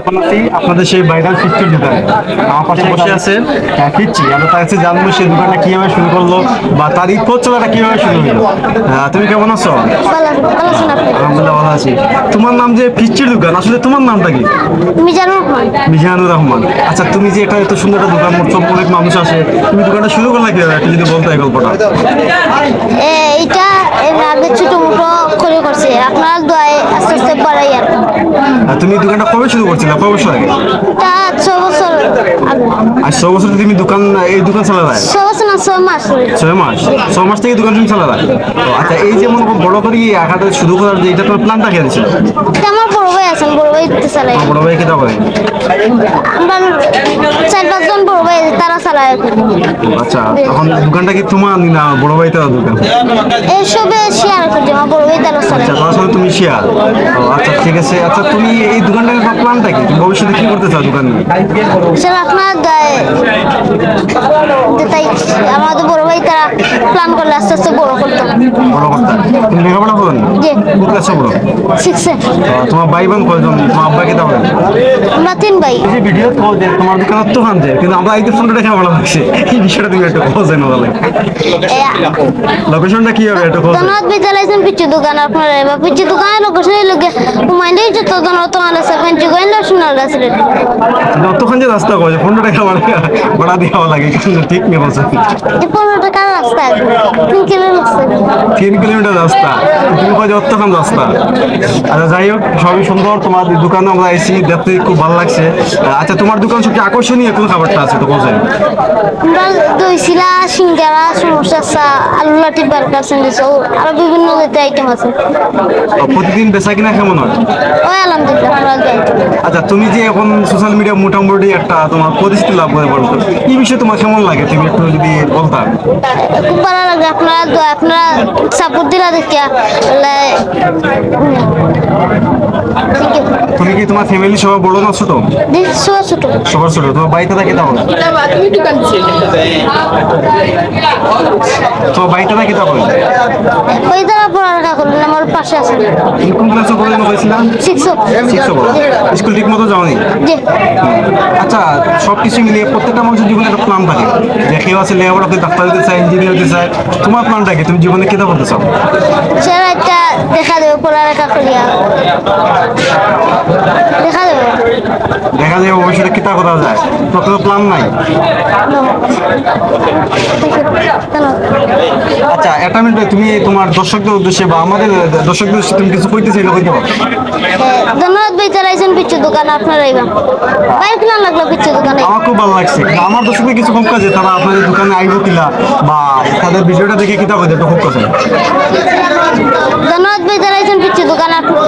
এখন আছি আপনাদের সেই ভাইরাল দোকানে আমার পাশে বসে আছে আমরা তার কাছে জানব সেই দোকানটা কীভাবে শুরু করল বা তার এই কীভাবে শুরু হলো। তুমি কেমন আছো? আলহামদুলিল্লাহ ভালো আছি। তোমার নাম যে দোকান আসলে তোমার নামটা কি? মিজানুর রহমান। আচ্ছা তুমি যে এটা এত সুন্দর একটা দোকান করছ অনেক মানুষ আসে তুমি দোকানটা শুরু করলে কীভাবে? একটু যদি বলতে এই গল্পটা। এইটা আগে ছোট মোটো করে করছে। আপনার দোয়ায় আস্তে আস্তে বাড়াই তুমি দোকানটা কবে শুরু করছিলে? কবে বছর আগে? তা ছ আর ছ বছর তুমি দোকান এই দোকান চালা যায় ছ বছর না ছ মাস। ছয় মাস? ছয় মাস থেকে দোকান তুমি চালা যায় তো আচ্ছা এই যে মনে বড় করে আঁকাটা শুরু করার যে এটা তোমার প্ল্যানটা কে দিয়েছিল আমার বড় ভাই আছেন বড় ভাই চালাই বড় ভাই কেটা করে আমরা চার পাঁচজন বড় ভাই তারা চালায়। আচ্ছা এখন দোকানটা কি তোমার না বড় ভাই তার দোকান শেয়ার আমার আচ্ছা তুমি শেয়ার ও আচ্ছা ঠিক আছে। আচ্ছা তুমি এই দোকানটার প্ল্যানটা কি? তুমি ভবিষ্যতে কি করতে চাও দোকান নিয়ে? স্যার আপনার তাই আমাদের বড় ভাই তারা প্ল্যান করলে আস্তে আস্তে বড় করতাম বড় করতে তুমি লেখাপড়া করো না? কোন ক্লাসে পড়ো? শিখছে তোমার ভাই বোন কয়জন? তোমার আব্বা কেটা বলেন আমরা তিন ভাই। এই যে ভিডিও যে তোমার তো খান কিন্তু আমরা ফোনটা দেখে ভালো লাগছে এই বিষয়টা তুমি একটু বোঝেন বলে লোকেশনটা কি হবে একটু বোঝেন ধন্যবাদ বিদ্যালয় পিচ্ছি দোকান আপনার। এবার লোকেশন লোকে যত জন আলো যতক্ষণ যে রাস্তা কয় ফোনটা দেখে দেওয়া লাগে। ঠিক নেই পনেরো আছে তিন কিলোমিটার রাস্তা। তুমি কয় যে রাস্তা। আচ্ছা যাই হোক সবই সুন্দর। তোমার দোকানে আমরা এসি দেখতে খুব ভালো লাগছে। আচ্ছা তোমার দোকান সবচেয়ে আকর্ষণীয় কোন খাবারটা আছে তো আমরা সিঙ্গারা সমোসা চা আলু লাটি বার্গার স্যান্ডউইচ আরও বিভিন্ন জাতীয় আইটেম আছে। প্রতিদিন বেচা কিনা কেমন হয়? ওই আলহামদুলিল্লাহ আচ্ছা তুমি যে এখন সোশ্যাল মিডিয়া মোটামুটি একটা তোমার পরিচিতি লাভ করে বলতো এই বিষয়ে তোমার কেমন লাগে? তুমি একটু যদি বলতা। খুব ভালো লাগে আপনারা দোয়া আপনারা সাপোর্ট দিলা দেখিয়া বলে, উম, ঠিক আছে তুমি কি তোমার ফ্যামিলি সবাই বড় না ছোট? সবার ছোট। তোমার বাড়িতে থাকে তাও তোমার বাড়িতে থাকে তাও ওই দ্বারা পড়ালেখা করলেন আমার পাশে কোন ক্লাসে স্কুল ঠিক মতো যাওনি? আচ্ছা সব কিছু মিলিয়ে প্রত্যেকটা মানুষের জীবনে একটা প্ল্যান থাকে। যে কেউ আছে লেখাপড়া করে ডাক্তার হতে চায় ইঞ্জিনিয়ার হতে চায়। তোমার প্ল্যানটা কি? তুমি জীবনে কেটে বলতে চাও? সেরা একটা দেখা দেবে পড়ালেখা করিয়া। দেখা যাবে। ভবিষ্যতে কিতা করা যায়? তো তত প্ল্যান নাই আচ্ছা এটা মিনিট তুমি তোমার দর্শকদের উদ্দেশ্যে বা আমাদের দর্শকদের উদ্দেশ্যে তুমি কিছু কইতে চাইলে কইতে পারো। ধন্যবাদ তারা আইছেন পিচ্ছু দোকান আপনার আইবা। বাইক না লাগল পিচ্ছু দোকানে? আমার খুব ভালো লাগছে। আমার দর্শকে কিছু কম কাজে তারা আপনাদের দোকানে আইবো কিলা বা তাদের ভিডিওটা দেখে কিতা কইতে তো খুব কাছে ধন্যবাদ ভাই তারা আইছেন পিচ্ছু দোকান আপনার